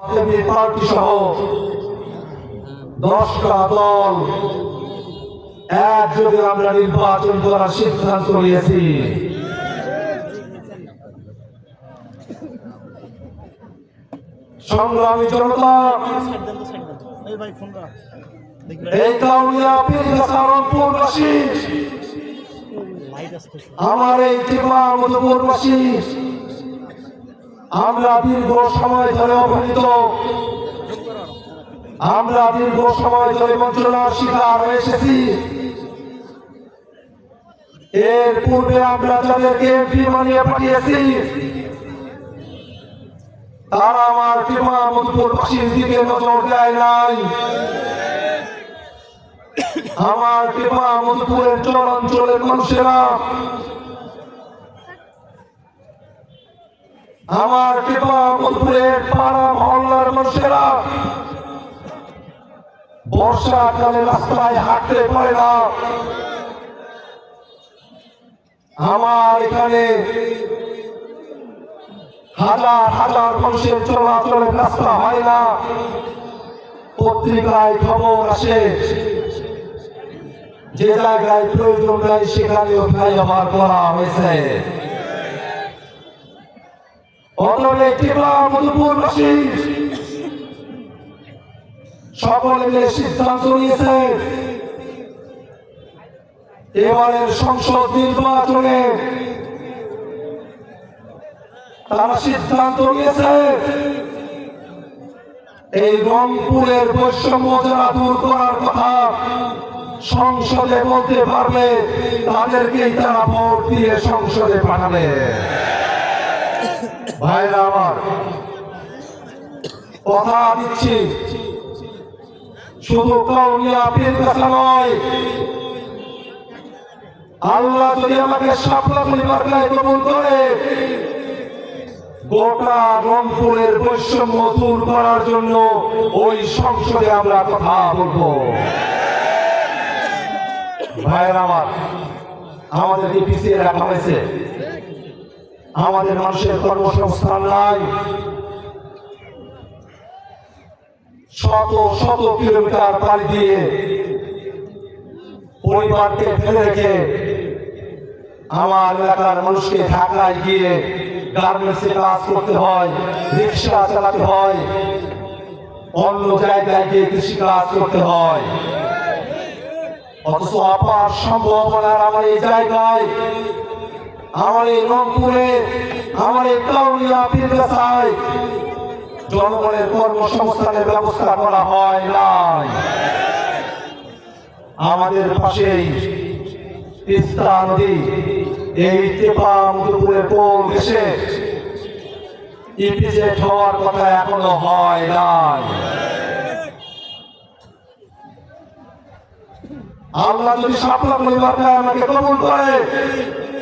Party সহ দশটা দল আমরা নির্বাচন করার সিদ্ধান্ত নিয়েছি। সংগ্রামী জনতা, এই ভাই ফোন কর এই কাউনিয়া পীরগাছা রংপুরবাসী লাইট আসতেছে আমার এই ত্রিপুরা মধুপুরবাসী আমরা দীর্ঘ সময় ধরে অবহেলিত। আমরা দীর্ঘ সময় ধরে বঞ্চনার শিকার হয়ে এসেছি। এর পূর্বে আমরা যাদেরকে এমপি বানিয়ে পাঠিয়েছি, তারা আমার ত্রিপুরা মধুপুরবাসীর দিকে নজর দেয় নাই। আমার ত্রিপুরা মধুপুরের চরাঞ্চলের মানুষেরা আমার মধুপুরের পাড়া মহল্লার মানুষেরা বর্ষাকালে রাস্তায় হাঁটতে পারে না। আমার এখানে হাজার হাজার মানুষের চলাচলের রাস্তা হয় না। পত্রিকায় খবর আসে, যে জায়গায় প্রয়োজন নাই সেখানেও ফ্লাইওভার করা হয়েছে। অতলে সকলে মিলে সিদ্ধান্ত নিয়েছে। এবারের সংসদ নির্বাচনে তারা সিদ্ধান্ত নিয়েছে, এই রংপুরের বৈষম্য দূর করার কথা সংসদে বলতে পারবে তাদেরকেই তারা ভোট দিয়ে সংসদে পাঠাবে। ভাইরা আমার, কথা দিচ্ছি। শুধু নয়, আল্লাহ যদি আমাকে সাপলা পরিবার কবুল করে, গোটা রংপুরের বৈষম্য দূর করার জন্য ওই সংসদে আমরা কথা বলব। ভাইয়ের আমার আমাদেরকে পিছিয়ে রাখা হয়েছে আমাদের মানুষের কর্মসংস্থান নাই। শত শত কিলোমিটার পাড়ি দিয়ে পরিবারকে ফেলে রেখে আমার এলাকার মানুষকে ঢাকায় গিয়ে গার্মেন্টসে কাজ করতে হয়, রিক্সা চালাতে হয়, অন্য জায়গায় গিয়ে কৃষি কাজ করতে হয়। অথচ অপার সম্ভাবনার আমার এই জায়গায় আমার এই রংপুরে আমার এই পীরগাছায় জনগণের কর্মসংস্থানের ব্যবস্থা করা হয় নাই। আমাদের পাশেই তিস্তা নদী এই টেপা মধুপুরের কোল এসে ইপিজেড হওয়ার কথা এখনও হয় নাই। আল্লাহ যদি সাপলা পরিবারকে আমাকে কবুল করে।